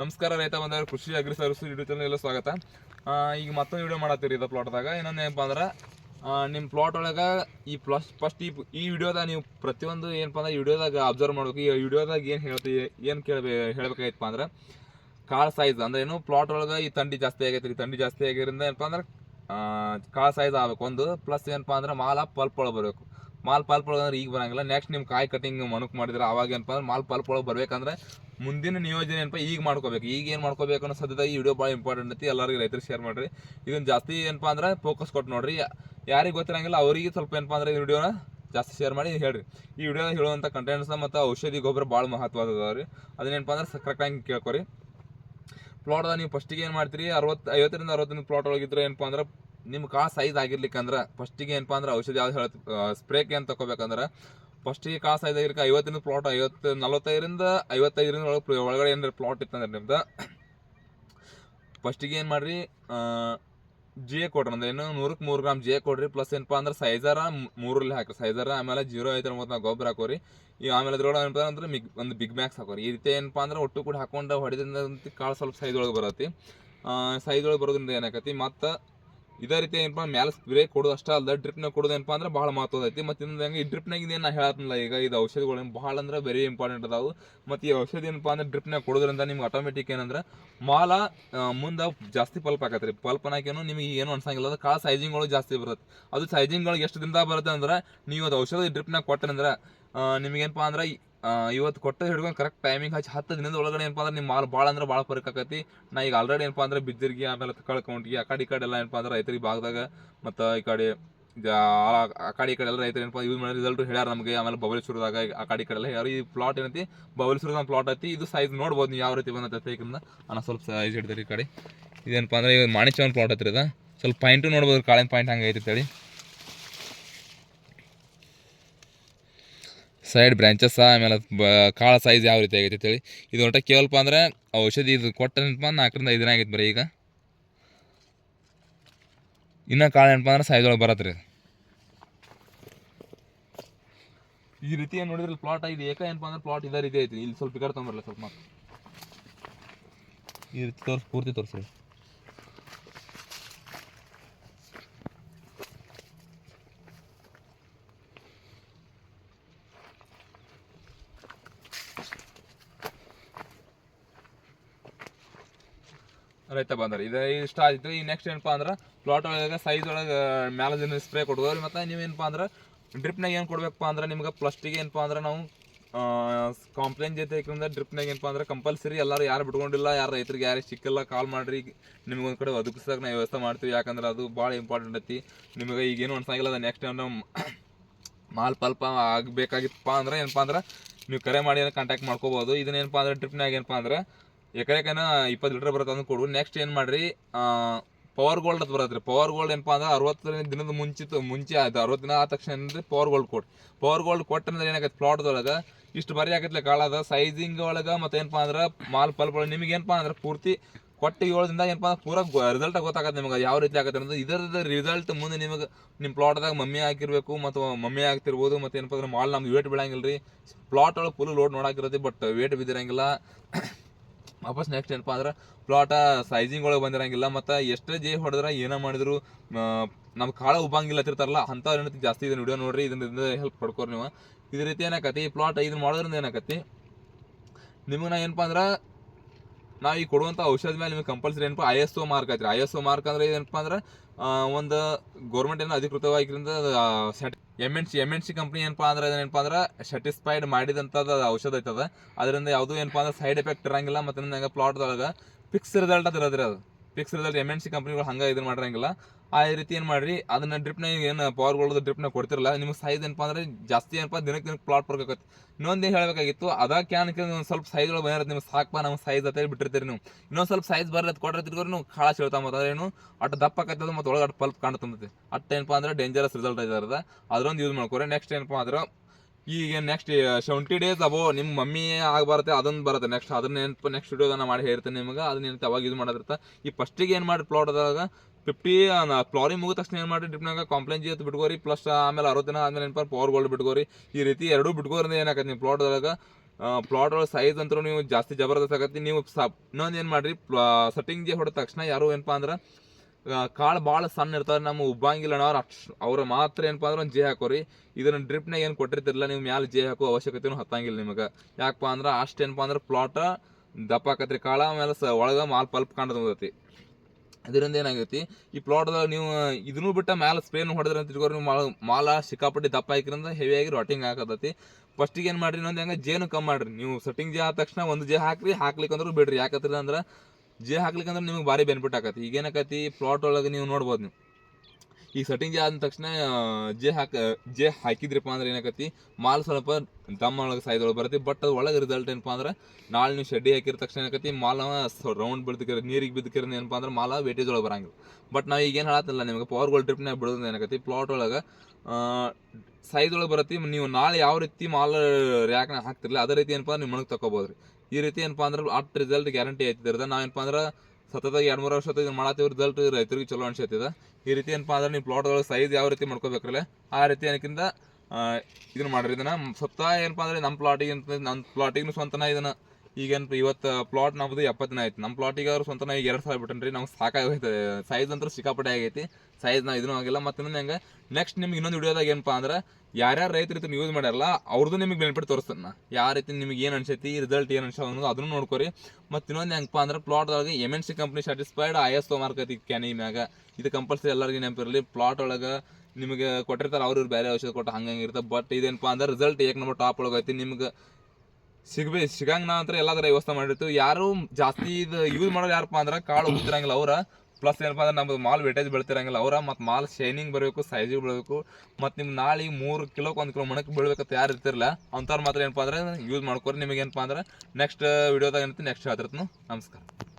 ನಮಸ್ಕಾರ ರೈತ ಬಂದವರು ಕೃಷಿ ಅಗ್ರಿ ಸರ್ವಿಸ್ ಯೂಟ್ಯೂಬ್ ಚಾನಲ್ ಎಲ್ಲ ಸ್ವಾಗತ ಈಗ ಮತ್ತೊಂದು ವಿಡಿಯೋ ಮಾಡತ್ತೀರಿ ಇದು ಪ್ಲಾಟ್ದಾಗ ಇನ್ನೊಂದು ಏನಪ್ಪ ಅಂದ್ರೆ ನಿಮ್ಮ ಪ್ಲಾಟ್ ಒಳಗೆ ಈ ಪ್ಲಸ್ ಫಸ್ಟ್ ಈ ಈ ವಿಡಿಯೋದಾಗ ನೀವು ಪ್ರತಿಯೊಂದು ಏನಪ್ಪ ಅಂದ್ರೆ ವಿಡಿಯೋದಾಗ ಅಬ್ಸರ್ವ್ ಮಾಡಬೇಕು. ಈ ವಿಡಿಯೋದಾಗ ಏನು ಹೇಳ್ತೀವಿ ಏನು ಕೇಳಬೇ, ಹೇಳ್ಬೇಕಾಗಿತ್ತಪ್ಪ ಅಂದ್ರೆ, ಕಾಳು ಸೈಜ್ ಅಂದ್ರೆ ಏನು ಪ್ಲಾಟ್ ಒಳಗೆ ಈ ತಂಡಿ ಜಾಸ್ತಿ ಆಗೈತೆ ಈ ತಂಡಿ ಜಾಸ್ತಿ ಆಗಿರೋದ್ರಿಂದ ಏನಪ್ಪ ಅಂದ್ರೆ ಕಾಳು ಸೈಜ್ ಆಗ್ಬೇಕು. ಒಂದು ಪ್ಲಸ್ ಏನಪ್ಪ ಅಂದ್ರೆ ಮಾಲ, ಪಲ್ಪ್ ಒಳಗೆ ಬರಬೇಕು. ಮಾಲ್ ಪಲ್ಪ್ ಒಳಗೆ ಅಂದ್ರೆ ಈಗ ಬರಂಗಿಲ್ಲ. ನೆಕ್ಸ್ಟ್ ನಿಮ್ಮ ಕಾಯಿ ಕಟಿಂಗ್ ಮಣಕ್ ಮಾಡಿದ್ರೆ, ಅವಾಗ ಏನಪ್ಪ ಅಂದ್ರೆ ಮಾಲ್ ಪಾಲ್ಪೊಳಗೆ ಬರ್ಬೇಕಂದ್ರೆ ಮುಂದಿನ ನಿಯೋಜನೆ ಏನಪ್ಪ ಈಗ ಮಾಡ್ಕೋಬೇಕು. ಈಗ ಏನು ಮಾಡ್ಕೋಬೇಕು ಅನ್ನೋ ಸದ್ಯದಾಗ ಈ ವಿಡಿಯೋ ಭಾಳ ಇಂಪಾರ್ಟೆಂಟ್ ಐತಿ. ಎಲ್ಲರಿಗೂ ರೈತರು ಶೇರ್ ಮಾಡ್ರಿ. ಇದನ್ನ ಜಾಸ್ತಿ ಏನಪ್ಪ ಅಂದ್ರೆ ಫೋಕಸ್ ಕೊಟ್ಟು ನೋಡ್ರಿ. ಯಾರಿಗೆ ಗೊತ್ತಿರಂಗಿಲ್ಲ, ಅವರಿಗೆ ಸ್ವಲ್ಪ ಏನಪ್ಪ ಅಂದ್ರೆ ಈ ವಿಡಿಯೋನ ಜಾಸ್ತಿ ಶೇರ್ ಮಾಡಿ ಹೇಳ್ರಿ. ಈ ವಿಡಿಯೋದಾಗ ಹೇಳುವಂಥ ಕಂಟೆಂಟ್ಸ್ನ ಮತ್ತು ಔಷಧಿ ಗೊಬ್ಬರ ಭಾಳ ಮಹತ್ವದ ರೀ. ಅದನ್ನೇನಪ್ಪ ಅಂದ್ರೆ ಕರೆಕ್ಟಾಗಿ ಕೇಳ್ಕೊರಿ. ಪ್ಲಾಟ್ದಾಗ ನೀವು ಫಸ್ಟಿಗೆ ಏನು ಮಾಡ್ತೀರಿ, ಅರವತ್ತು ಐವತ್ತರಿಂದ ಅರವತ್ತೊಂದು ಪ್ಲಾಟ್ ಒಳಗಿದ್ರೆ ಏನಪ್ಪ ಅಂದ್ರೆ ನಿಮ್ಮ ಕಾಸು ಸೈಜ್ ಆಗಿರ್ಲಿಕ್ಕಂದ್ರೆ ಫಸ್ಟಿಗೆ ಏನಪ್ಪ ಅಂದ್ರೆ ಔಷಧಿ ಯಾವ್ದು ಹೇಳ ಸ್ಪ್ರೇಕ್ ಏನು ತಗೋಬೇಕಂದ್ರೆ ಫಸ್ಟಿಗೆ ಕಾಸು ಸೈಜ್ ಆಗಿರ್ಕ ಐವತ್ತಿನ ಪ್ಲಾಟ್ ಐವತ್ತು, ನಲವತ್ತೈದರಿಂದ ಐವತ್ತೈದರಿಂದ ಒಳಗೆ ಒಳಗಡೆ ಏನಾರ ಪ್ಲಾಟ್ ಇತ್ತಂದ್ರೆ ನಿಮ್ದು. ಫಸ್ಟಿಗೆ ಏನು ಮಾಡ್ರಿ ಜಿ ಎ ಕೊಡ್ರಿ, ಅಂದ್ರೆ ಏನು ನೂರಕ್ಕೆ ಮೂರು ಗ್ರಾಮ್ ಜಿ ಎ ಕೊಡ್ರಿ ಪ್ಲಸ್ ಏನಪ್ಪ ಅಂದ್ರೆ ಸೈಜರ ಮೂರಲ್ಲಿ ಹಾಕ್ರಿ. ಸೈಜರ ಆಮೇಲೆ ಜೀರೋ ಐತೆ ಮತ್ತು ನಾವು ಗೊಬ್ಬರ ಹಾಕೋರಿ. ಈ ಆಮೇಲೆ ಅದ್ರೊಳಗೆ ಏನಪ್ಪ ಅಂದ್ರೆ ಮಿಗ್, ಒಂದು ಬಿಗ್ ಮ್ಯಾಕ್ಸ್ ಹಾಕೋರಿ. ಈ ರೀತಿ ಏನಪ್ಪ ಅಂದ್ರೆ ಒಟ್ಟು ಕೂಡ ಹಾಕೊಂಡು ಹೊಡೆದ್ರಿಂದ ಕಾಳು ಸ್ವಲ್ಪ ಸೈಜ್ ಒಳಗೆ ಬರತ್ತೆ. ಸೈಜ್ ಒಳಗೆ ಬರೋದ್ರಿಂದ ಏನಾಕತಿ ಮತ್ತು ಇದೇ ರೀತಿ ಏನಪ್ಪ, ಮ್ಯಾಲ ಸ್ಪ್ರೇ ಕೊಡೋದು ಅಷ್ಟೇ ಅಲ್ಲ ಡ್ರಿಪ್ನ ಕೊಡೋದು ಏನಪ್ಪ ಅಂದ್ರೆ ಭಾಳ ಮಹತ್ವದ ಐತಿ ಮತ್ತು ಇನ್ನೊಂದು ಹೆಂಗೆ, ಈ ಡ್ರಿಪ್ನಾಗ ಏನು ಹೇಳತ್ತಲ್ಲ ಈಗ ಇದು ಔಷಧಿಗಳು ಭಾಳ ಅಂದ್ರೆ ವೆರಿ ಇಂಪಾರ್ಟೆಂಟ್ ಅದಾವು. ಮತ್ತು ಈ ಔಷಧಿ ಏನಪ್ಪ ಅಂದ್ರೆ ಡ್ರಿಪ್ನಾಗ ಕೊಡೋದ್ರಿಂದ ನಿಮ್ಗೆ ಆಟೋಮೆಟಿಕ್ ಏನಂದ್ರೆ ಮಾಲ ಮುಂದೆ ಜಾಸ್ತಿ ಪಲ್ಪ್ ಆಕತ್ರಿ ಪಲ್ಪ್ ಅನ್ನಕೇನು ನಿಮಗೆ ಏನು ಅನ್ಸಂಗಿಲ್ಲ, ಅದು ಕಾಳು ಸೈಜಿಂಗ್ಗಳು ಜಾಸ್ತಿ ಬರುತ್ತೆ. ಅದು ಸೈಜಿಂಗ್ಗಳು ಎಷ್ಟು ದಿನದಾಗ ಬರುತ್ತೆ ಅಂದ್ರೆ, ನೀವು ಅದು ಔಷಧಿ ಡ್ರಿಪ್ನಾಗ ಕೊಟ್ಟರಂದ್ರೆ ನಿಮಗೇನಪ್ಪ ಅಂದ್ರೆ ಇವತ್ತು ಕೊಟ್ಟ ಹಿಡ್ಕೊಂಡು ಕರೆಕ್ಟ್ ಟೈಮಿಂಗ್ ಹಚ್ಚಿ ಹತ್ತು ದಿನದ ಒಳಗಡೆ ಏನಪ್ಪ ಅಂದ್ರೆ ನಿಮ್ಮ ಮಾಲ್ ಭಾಳ ಅಂದ್ರೆ ಭಾಳ ಫರಕ್ ಆಕತಿ. ನಾ ಈಗ ಆಲ್ರೆಡಿ ಏನಪ್ಪ ಅಂದ್ರೆ ಬಿದ್ದಿರ್ಗಿ ಆಮೇಲೆ ಕಳ್ಕೊಂಡ್ಗಿ ಆ ಕಡೆ ಈ ಕಡೆ ಎಲ್ಲ ಏನಪ್ಪ ಅಂದ್ರೆ ರೈತರಿಗೆ ಭಾಗದಾಗ ಮತ್ತು ಈ ಕಡೆ ಆ- ಕಡೆ ಈ ಕಡೆ ಎಲ್ಲ ರೈತರು ಏನಪ್ಪ ಯೂಸ್ ಮಾಡಿದ್ರೆ ರಿಸಲ್ಟ್ ಹೇಳ್ಯಾರ ನಮಗೆ. ಆಮೇಲೆ ಬಬಲೇಶ್ವರದಾಗ ಆ ಕಡೆ ಈ ಕಡೆ ಎಲ್ಲ ಯಾರು ಈ ಪ್ಲಾಟ್ ಏನೈತಿ? ಬಬಲೇಶ್ವರದ ಪ್ಲಾಟ್ ಐತಿ. ಇದು ಸೈಜ್ ನೋಡ್ಬೋದು ನೀವು ಯಾವ ರೀತಿ ಬಂದೈತೆ ಅನ್ನ ಸ್ವಲ್ಪ ಸೈಜ್ ಹಿಡ್ದಿರಿ ಈ ಕಡೆ. ಇದೇನಪ್ಪ ಅಂದ್ರೆ ಈಗ ಮಾಣಿಚವನ್ ಪ್ಲಾಟ್ ಹತ್ತಿರ ಇದು. ಸ್ವಲ್ಪ ಪಾಯಿಂಟು ನೋಡ್ಬೋದು, ಕಾಳಿನ ಪಾಯಿಂಟ್ ಹಂಗೆ ಐತಿ ಹೇಳಿ. ಸೈಡ್ ಬ್ರಾಂಚಸ್ ಆಮೇಲೆ ಕಾಳು ಸೈಜ್ ಯಾವ ರೀತಿ ಆಗೈತೆ ಅಂತೇಳಿ. ಇದು ಹೊರಟ ಕೇವಲಪ್ಪ ಅಂದ್ರೆ ಔಷಧಿ ಇದು ಕೊಟ್ಟನಪ್ಪ ನಾಲ್ಕರಿಂದ ಐದು ದಿನ ಆಗೈತೆ ಬರೀ ಈಗ. ಇನ್ನು ಕಾಳು ಏನಪ್ಪ ಅಂದ್ರೆ ಸೈಜ್ ಒಳಗೆ ಬರತ್ತೆ ರೀ. ಈ ರೀತಿ ಏನು ನೋಡಿದ್ರೆ ಪ್ಲಾಟ್ ಇದು ಏಕ ಏನಪ್ಪ ಅಂದ್ರೆ ಪ್ಲಾಟ್ ಇದೇ ರೀತಿ ಐತಿ. ಇಲ್ಲಿ ಸ್ವಲ್ಪ ಕಡೆ ತೊಗೊಂಬರಲ್ಲ ಸ್ವಲ್ಪ ಈ ರೀತಿ ತೋರಿಸಿ, ಪೂರ್ತಿ ತೋರಿಸ್ರಿ ರೈತ ಬಂದ್ರೆ. ಇದು ಇಷ್ಟ ಆಯ್ತು ಈ ನೆಕ್ಸ್ಟ್ ಏನಪ್ಪ ಅಂದ್ರೆ ಪ್ಲಾಟ್ ಒಳಗೆ ಸೈಜ್ ಒಳಗೆ ಮ್ಯಾಲಜಿನ ಸ್ಪ್ರೇ ಕೊಡ್ಬೋದು ಮತ್ತು ನೀವೇನಪ್ಪ ಅಂದ್ರೆ ಡ್ರಿಪ್ನಾಗ ಏನು ಕೊಡಬೇಕಪ್ಪ ಅಂದ್ರೆ ನಿಮ್ಗೆ ಪ್ಲಸ್ಟಿಗೆ ಏನಪ್ಪ ಅಂದ್ರೆ ನಾವು ಕಾಂಪ್ಲೇನ್ ಜೊತೆ ಇಕ್ಕಿಂದ ಡ್ರಿಪ್ನಾಗ ಏನಪ್ಪ ಅಂದ್ರೆ ಕಂಪಲ್ಸರಿ ಎಲ್ಲರೂ ಯಾರು ಬಿಟ್ಕೊಂಡಿಲ್ಲ, ಯಾರು ರೈತರಿಗೆ ಯಾರಿಗೆ ಸಿಕ್ಕಿಲ್ಲ ಕಾಲ್ ಮಾಡಿರಿ. ನಿಮ್ಗೆ ಒಂದು ಕಡೆ ಒದಗಿಸೋಕೆ ನಾವು ವ್ಯವಸ್ಥೆ ಮಾಡ್ತೀವಿ. ಯಾಕಂದ್ರೆ ಅದು ಭಾಳ ಇಂಪಾರ್ಟೆಂಟ್ ಐತಿ. ನಿಮಗೆ ಈಗೇನು ಅನ್ಸಂಗಿಲ್ಲ ಅದು ನೆಕ್ಸ್ಟ್ ಟೈಮ್ ಮಾಲ್ ಪಲ್ಪ ಆಗಬೇಕಾಗಿತ್ತಪ್ಪ ಅಂದ್ರೆ ಏನಪ್ಪ ಅಂದ್ರೆ ನೀವು ಕರೆ ಮಾಡಿ ಕಾಂಟ್ಯಾಕ್ಟ್ ಮಾಡ್ಕೋಬೋದು. ಇದನ್ನೇನಪ್ಪ ಅಂದ್ರೆ ಡ್ರಿಪ್ನಾಗ ಏನಪ್ಪ ಅಂದ್ರೆ ಎಕರೆಕನ ಇಪ್ಪತ್ತು ಲೀಟರ್ ಬರುತ್ತೆ ಅಂದ್ ಕೊಡು. ನೆಕ್ಸ್ಟ್ ಏನು ಮಾಡ್ರಿ? ಪವರ್ ಗೋಲ್ಡ್ ಅಂತ ಬರತ್ತೆ ಪವರ್ ಗೋಲ್ಡ್ ಏನಪ್ಪ ಅಂದ್ರೆ ಅರವತ್ತು ದಿನದ ಮುಂಚಿತ ಮುಂಚೆ ಆಯ್ತು. ಅರವತ್ತು ದಿನ ಆದ ತಕ್ಷಣ ಏನಂದ್ರೆ ಪವರ್ ಗೋಲ್ಡ್ ಕೊಟ್ಟು ಪವರ್ ಗೋಲ್ಡ್ ಕೊಟ್ಟಂದ್ರೆ ಏನಾಗತ್ತೆ? ಪ್ಲಾಟ್ದೊಳಗೆ ಇಷ್ಟು ಬರೀ ಆಗತ್ತೆ ಕಾಳದ ಸೈಜಿಂಗ್ ಒಳಗೆ ಮತ್ತೆ ಏನಪ್ಪ ಅಂದ್ರೆ ಮಾಲ್ ಪಲ್ಪ್ ನಿಮಗೆ ಏನಪ್ಪ ಅಂದ್ರೆ ಪೂರ್ತಿ ಕೊಟ್ಟು ಏಳದಿಂದ ಏನಪ್ಪ ಅಂದ್ರೆ ಪೂರ ರಿಸಲ್ಟ್ ಗೊತ್ತಾಗತ್ತೆ ನಿಮಗೆ. ಯಾವ ರೀತಿ ಆಗತ್ತೆ ಅಂದ್ರೆ ಇದರದ ರಿಸಲ್ಟ್ ಮುಂದೆ ನಿಮಗೆ ನಿಮ್ಮ ಪ್ಲಾಟ್ದಾಗ ಮಮ್ಮಿ ಹಾಕಿರ್ಬೇಕು ಮತ್ತು ಮಮ್ಮಿ ಆಗ್ತಿರ್ಬೋದು ಮತ್ತು ಏನಪ್ಪ ಅಂದ್ರೆ ಮಾಲ್ ನಮ್ಗೆ ವೇಟ್ ಬೀಳಂಗಿಲ್ಲ ರೀ ಪ್ಲಾಟ್ ಒಳಗೆ ಫುಲ್ ಲೋಡ್ ನೋಡಾಕಿರತ್ತೆ ಬಟ್ ವೇಟ್ ಬಿದ್ದಿರಂಗಿಲ್ಲ. ವಾಪಸ್ ನೆಕ್ಸ್ಟ್ ಏನಪ್ಪ ಅಂದ್ರೆ ಪ್ಲಾಟ ಸೈಜಿಂಗ್ ಒಳಗೆ ಬಂದಿರಂಗಿಲ್ಲ, ಮತ್ತು ಎಷ್ಟೇ ಜೇ ಹೊಡೆದ್ರೆ ಏನೋ ಮಾಡಿದ್ರು ನಮ್ಮ ಕಾಳ ಉಬ್ಬಂಗಿಲ್ಲ ತಿರ್ತಾರಲ್ಲ ಅಂಥವ್ರು ಏನೈತಿ ಜಾಸ್ತಿ ಇದನ್ನು ವಿಡಿಯೋ ನೋಡ್ರಿ ಇದರಿಂದ ಹೆಲ್ಪ್ ಪಡ್ಕೋರಿ ನೀವು. ಇದೇ ರೀತಿ ಏನಾಕತಿ ಪ್ಲಾಟ್ ಇದನ್ನ ಮಾಡೋದ್ರಿಂದ ಏನಾಕತಿ, ನಿಮಗೆ ನಾ ಏನಪ್ಪ ಅಂದ್ರೆ ನಾವು ಈ ಕೊಡುವಂಥ ಔಷಧ ಮೇಲೆ ನಿಮಗೆ ಕಂಪಲ್ಸರಿ ಏನಪ್ಪ ಐ ಎಸ್ ಒ ಮಾರ್ಕ್ ಐತ್ರಿ. ಐ ಎಸ್ ಒ ಮಾರ್ಕ್ ಅಂದ್ರೆ ಏನಪ್ಪ ಅಂದ್ರೆ ಒಂದು ಗೌರ್ಮೆಂಟ್ ಏನೋ ಅಧಿಕೃತವಾಗಿರಿಂದ M N C M N C company ಏನಪ್ಪಾ ಅಂದ್ರೆ ಏನಪ್ಪ ಅಂದ್ರೆ ಸ್ಯಾಟಿಸ್ಫೈಡ್ ಮಾಡಿದಂಥದ್ದು ಔಷಧ ಐತದ. ಅದರಿಂದ ಯಾವುದೂ ಏನಪ್ಪ ಅಂದ್ರೆ ಸೈಡ್ ಎಫೆಕ್ಟ್ ಇರಂಗಿಲ್ಲ ಮತ್ತು ಪ್ಲಾಟ್ದೊಳಗೆ ಫಿಕ್ಸ್ ರಿಸಲ್ಟ್ ಅದು ಇರೋದ್ರಿ ಅದು. ಫಿಕ್ಸ್ ಎಂ ಎನ್ ಸಿ ಕಂಪ್ನಿಗಳು ಹಂಗೆ ಇದನ್ನ ಮಾಡಿರಂಗಿಲ್ಲ. ಆ ರೀತಿ ಏನು ಮಾಡ್ರಿ, ಅದನ್ನ ಡ್ರಿಪ್ನ ಏನು ಪವರ್ ಗೋಲ್ಡ್ ಡ್ರಿಪ್ನಾಗ ಕೊಡ್ತಿರಲ್ಲ, ನಿಮಗೆ ಸೈಜ್ ಏನಪ್ಪ ಅಂದ್ರೆ ಜಾಸ್ತಿ ಏನಪ್ಪ ದಿನಕ್ಕೆ ದಿನಕ್ಕೆ ಪ್ಲಾಟ್ ಬರ್ಬೇಕಾಗತ್ತೆ. ಇನ್ನೊಂದು ಹೇಳಬೇಕಾಗಿತ್ತು, ಅದ ಕ್ಯಾನ್ಗೆ ಒಂದು ಸ್ವಲ್ಪ ಸೈಜ್ ಒಳಗೆ ಬಂದಿರುತ್ತೆ, ನಿಮ್ಗೆ ಸಾಕಪ್ಪ ನಮ್ಮ ಸೈಜ್ ಅಂತ ಹೇಳಿ ಬಿಟ್ಟಿರ್ತೀರಿ ನೀವು. ಇನ್ನೊಂದು ಸ್ವಲ್ಪ ಸೈಜ್ ಬರತ್ತೆ ತಿರ್ಗೋರಿ ನೀವು ಕಾಳ ಹೇಳ್ತಾ ಮತ್ತೆ ಏನು, ಅಟ್ ದಪ್ಪ ಕತ್ತದ ಮತ್ತು ಒಳಗೆ ಅಟ್ ಪಲ್ಪ್ ಕಾಣ್ತಂದತಿ ಅಟ್ ಏನಪ್ಪ ಅಂದ್ರೆ ಡೇಂಜರಸ್ ರಿಸಲ್ಟ್ ಐತಾರದ ಅದರೊಂದು. ಯೂಸ್ ಮಾಡ್ಕೊರಿ. ನೆಕ್ಸ್ಟ್ ಏನಪ್ಪ ಅಂದ್ರೆ ಈಗ ನೆಕ್ಸ್ಟ್ ಸೆವೆಂಟಿ ಡೇಸ್ ಅಬೋ ನಿಮ್ಮ ಮಮ್ಮಿ ಆಗಬಾರತ್ತೆ, ಅದೊಂದು ಬರುತ್ತೆ. ನೆಕ್ಸ್ಟ್ ಅದನ್ನ ನೆನಪು ನೆಕ್ಸ್ಟ್ ವಿಡಿಯೋದ ಮಾಡಿ ಹೇಳ್ತೇನೆ ನಿಮಗೆ. ಅದನ್ನ ನೆನಪು ಅವಾಗ ಯೂಸ್ ಮಾಡೋದಿರ್ತ. ಈ ಫಸ್ಟಿಗೆ ಏನು ಮಾಡಿ ಪ್ಲಾಟ್ ಅದಾಗ ಫಿಫ್ಟಿ ಫ್ಲಾರಿ ಮುಗಿದ ತಕ್ಷಣ ಏನು ಮಾಡಿ ಡಿಪ್ನಾಗ ಕಾಂಪ್ಲೇನ್ ಜಿ ಬಿಟ್ಕೋರಿ ಪ್ಲಸ್ ಆಮೇಲೆ ಅರವತ್ತು ದಿನ ಆದ್ಮೇಲೆ ಏನಪ್ಪ ಪವರ್ ಗೋಲ್ಡ್ ಬಿಟ್ಕೋರಿ. ಈ ರೀತಿ ಎರಡೂ ಬಿಟ್ಕೋರಿಂದ ಏನಾಗತ್ತೆ ನಿಮ್ಮ ಪ್ಲಾಟ್ದೊಳಗೆ ಪ್ಲಾಟ್ ಸೈಜ್ ಅಂತೂ ನೀವು ಜಾಸ್ತಿ ಜಬರ್ದಸ್ತ್ ಆಗತ್ತೆ. ನೀವು ಸಪ್ ಇನ್ನೊಂದು ಏನು ಮಾಡ್ರಿ ಸೆಟ್ಟಿಂಗ್ ಜಿ ಹೊಡೆದ ತಕ್ಷಣ ಯಾರು ಏನಪ್ಪಾ ಅಂದ್ರೆ ಕಾಳು ಭಾಳ ಸಣ್ಣ ಇರ್ತಾರೆ ನಮ್ಮ ಉಬ್ಬಂಗಿಲ್ಲ ಅವ್ರು ಅಷ್ಟು ಅವ್ರ ಮಾತ್ರ ಏನಪ್ಪ ಅಂದ್ರೆ ಒಂದು ಜೇ ಹಾಕೋರಿ. ಇದನ್ನ ಡ್ರಿಪ್ನಾಗ ಏನು ಕೊಟ್ಟಿರ್ತಿರಲ್ಲ ನೀವು ಮ್ಯಾಲೆ ಜೇ ಹಾಕೋ ಅವಶ್ಯಕತೆನೂ ಹತ್ತಂಗಿಲ್ಲ ನಿಮಗೆ. ಯಾಕಪ್ಪ ಅಂದ್ರೆ ಅಷ್ಟು ಏನಪ್ಪಾ ಅಂದ್ರೆ ಪ್ಲಾಟ ದಪ್ಪ ಆಕತ್ರಿ ಕಾಳ, ಆಮೇಲೆ ಸ ಒಳಗೆ ಮಾಲ್ ಪಲ್ಪ್ ಕಾಣದ್ ಹೋಗತಿ ಇದರಿಂದ ಏನಾಗೈತಿ, ಈ ಪ್ಲಾಟ್ದಾಗ ನೀವು ಇದನ್ನು ಬಿಟ್ಟ ಮ್ಯಾಲೆ ಸ್ಪ್ರೇನ್ ಹೊಡೆದ್ರೆ ಅಂತ ತಿಳ್ಕೊರಿ, ನೀವು ಮಾಲ ಮಾಲ ಸಿಕ್ಕಾಪಟ್ಟಿ ದಪ್ಪ ಹಾಕಿರಿಂದ ಹೆವಿಯಾಗಿ ರಾಟಿಂಗ್ ಹಾಕತೈತಿ ಫಸ್ಟಿಗೆ ಏನು ಮಾಡ್ರಿ ಇನ್ನೊಂದು ಹೆಂಗೆ, ಜೇನು ಕಮ್ಮಿ ಮಾಡ್ರಿ. ನೀವು ಸೆಟ್ಟಿಂಗ್ ಜೇ ಆದ ತಕ್ಷಣ ಒಂದು ಜೇ ಹಾಕ್ರಿ, ಹಾಕ್ಲಿಕ್ಕಂದ್ರೂ ಬಿಡ್ರಿ. ಯಾಕಂದ್ರೆ ಅಂದ್ರೆ ಜೇ ಹಾಕ್ಲಿಕ್ಕಂದ್ರೆ ನಿಮ್ಗೆ ಭಾರಿ ಬೆನಿಫಿಟ್ ಆಗತ್ತೆ ಈಗ ಏನಾಕತಿ ಪ್ಲಾಟ್ ಒಳಗೆ ನೀವು ನೋಡ್ಬೋದು ನೀವು. ಈಗ ಸೆಟ್ಟಿಂಗ್ ಆದ ತಕ್ಷಣ ಜೇ ಹಾಕ ಜೇ ಹಾಕಿದ್ರಪ್ಪ ಅಂದ್ರೆ ಏನಾಕತಿ, ಮಾಲ್ ಸ್ವಲ್ಪ ದಮ್ಮ ಒಳಗೆ ಸೈಜ್ ಒಳಗೆ ಬರುತ್ತೆ. ಬಟ್ ಅದು ಒಳಗೆ ರಿಸಲ್ಟ್ ಏನಪ್ಪ ಅಂದ್ರೆ, ನಾಳೆ ನೀವು ಶೆಡ್ಡಿ ಹಾಕಿದ ತಕ್ಷಣ ಏನಾಕತಿ, ಮಾಲ ರೌಂಡ್ ಬಿದ್ದಕ್ಕಿರ, ನೀರಿಗೆ ಬಿದ್ದಕ್ಕಿರ ಏನಪ್ಪ ಅಂದ್ರೆ ಮಾಲ ವೇಟೇಜ್ ಒಳಗೆ ಬರಂಗಿಲ್ಲ. ಬಟ್ ನಾವು ಈಗ ಏನು ಹೇಳತ್ತಿಲ್ಲ ನಿಮಗೆ ಪವರ್ ಗೋಲ್ಡ್ ಟ್ರಿಪ್ನಾಗ ಬಿಡೋದು ಏನಾಕತಿ ಪ್ಲಾಟ್ ಒಳಗೆ ಸೈಜ್ ಒಳಗೆ ಬರತ್ತಿ ನೀವು ನಾಳೆ ಯಾವ ರೀತಿ ಮಾಲ್ ರ್ಯಾಕ್ನ ಹಾಕ್ತಿರಲಿಲ್ಲ ಅದೇ ರೀತಿ ಏನಪ್ಪ ನೀವು ಮನಗೆ ರೀ ಈ ರೀತಿ ಏನಪ್ಪ ಅಂದ್ರೆ ಅಟ್ ರಿಸಲ್ಟ್ ಗ್ಯಾರಂಟಿ ಐತಿದ್ರದ ನಾವೇನಪ್ಪ ಅಂದ್ರೆ ಸತತ ಎರಡು ಮೂರು ವರ್ಷ ಇದು ಮಾಡತ್ತೀವಿ ರಿಸಲ್ಟ್ ರೈತರಿಗೆ ಚಲೋ ಅನ್ಸತ್ತಿದೆ ಈ ರೀತಿ ಏನಪ್ಪ ಅಂದ್ರೆ ನೀವು ಪ್ಲಾಟ್ ಒಳಗೆ ಸೈಜ್ ಯಾವ ರೀತಿ ಮಾಡ್ಕೋಬೇಕ್ರಲ್ಲ, ಆ ರೀತಿ ಏನಕ್ಕಿಂತ ಇದನ್ನ ಮಾಡ್ರಿ. ಇದನ್ನ ಸ್ವತಃ ಏನಪ್ಪ ಅಂದ್ರೆ ನಮ್ಮ ಪ್ಲಾಟಿಗೆ ನಮ್ಮ ಪ್ಲಾಟಿಗೂ ಸ್ವಂತನ ಇದನ್ನ ಈಗೇನು ಇವತ್ತು ಪ್ಲಾಟ್ ನಮ್ಮದು ಎಪ್ಪತ್ತಿನ ಆಯ್ತು. ನಮ್ಮ ಪ್ಲಾಟಿಗೆ ಅವ್ರು ಸ್ವಂತ ನಾವು ಈಗ ಎರಡು ಸಾವಿರ ಬಿಟ್ಟನ್ರಿ ನಮ್ಗೆ ಸಾಕಾಗೈತೆ ಸೈಜ್ ಅಂತೂ ಸಿಕ್ಕಾಪಟ್ಟೆ ಆಗೈತಿ. ಸೈಜ್ ನಾವು ಇದನ್ನು ಆಗಿಲ್ಲ. ಮತ್ತೆ ಇನ್ನೊಂದು ಹೆಂಗೆ ನೆಕ್ಸ್ಟ್ ನಿಮ್ಗೆ ಇನ್ನೊಂದು ವಿಡಿಯೋದಾಗ ಏನಪ್ಪ ಅಂದ್ರೆ, ಯಾರ್ಯಾರು ರೈತರು ಇದನ್ನು ಯೂಸ್ ಮಾಡ್ಯಾರಲ್ಲ ಅವ್ರದ್ದು ನಿಮಗೆ ಬೆನಿಫಿಟ್ ತೋರಿಸ್ತಾನೆ ಯಾವ ರೀತಿ ನಿಮಗೆ ಏನು ಅನ್ಸೈತಿ ರಿಸಲ್ಟ್ ಏನು ಅನ್ಸೋ ಅನ್ನೋದು ಅದನ್ನು ನೋಡ್ಕೊರಿ. ಮತ್ತು ಇನ್ನೊಂದು ಹೆಂಗಪ್ಪ ಅಂದ್ರೆ ಪ್ಲಾಟ್ ಒಳಗೆ M N C company satisfied I S mark ಐತಿ ಕ್ಯಾನಿ ಮ್ಯಾಗ. ಇದು ಕಂಪಲ್ಸರಿ ಎಲ್ಲರಿಗೂ ನೆನಪಿರಲಿ. ಪ್ಲಾಟ್ ಒಳಗೆ ನಿಮಗೆ ಕೊಟ್ಟಿರ್ತಾರೆ ಅವ್ರು ಬೇರೆ ಔಷಧ ಕೊಟ್ಟು ಇರುತ್ತೆ ಬಟ್ ಇದೇನಪ್ಪ ಅಂದ್ರೆ ರಿಸಲ್ಟ್ ಏಕೆ ನಂಬರ್ ಟಾಪ್ ಒಳಗೈತಿ ನಿಮ್ಗೆ ಸಿಗ್ಬೇ, ಸಿಗಂಗ್ ನಾ ಅಂತ ಎಲ್ಲಾದ್ರ ವ್ಯವಸ್ಥೆ ಮಾಡಿರ್ತೀವಿ. ಯಾರು ಜಾಸ್ತಿ ಇದು ಯೂಸ್ ಮಾಡೋರು ಯಾರಪ್ಪ ಅಂದ್ರೆ ಕಾಳು ಉತ್ತಿರಂಗಿಲ್ಲ ಅವ್ರ. ಪ್ಲಸ್ ಏನಪ್ಪ ಅಂದ್ರೆ ನಮ್ದು ಮಾಲ್ ವೇಟೇಜ್ ಬೆಳ್ತಿರಂಗಿಲ್ಲ ಅವ್ರ. ಮತ್ತು ಮಾಲ್ ಶೈನಿಂಗ್ ಬರಬೇಕು ಸೈಜಿಗೆ ಬೆಳಬೇಕು ಮತ್ತು ನಿಮ್ಗೆ ನಾಳೆ ಮೂರು ಕಿಲೋಕ್ಕೆ ಒಂದು ಕಿಲೋ ಮಣಕ್ಕೆ ಬೀಳ್ಬೇಕಂತ ಯಾರು ಇರ್ತಿರಲ್ಲ ಅಂಥವ್ರು ಮಾತ್ರ ಏನಪ್ಪ ಅಂದ್ರೆ ಯೂಸ್ ಮಾಡ್ಕೊರಿ. ನಿಮಗೆ ಏನಪ್ಪ ಅಂದ್ರೆ ನೆಕ್ಸ್ಟ್ ವಿಡಿಯೋದಾಗ ಏನಂತ ನೆಕ್ಸ್ಟ್ ಹೇಳ್ತಿರ್ತೀನಿ. ನಮಸ್ಕಾರ.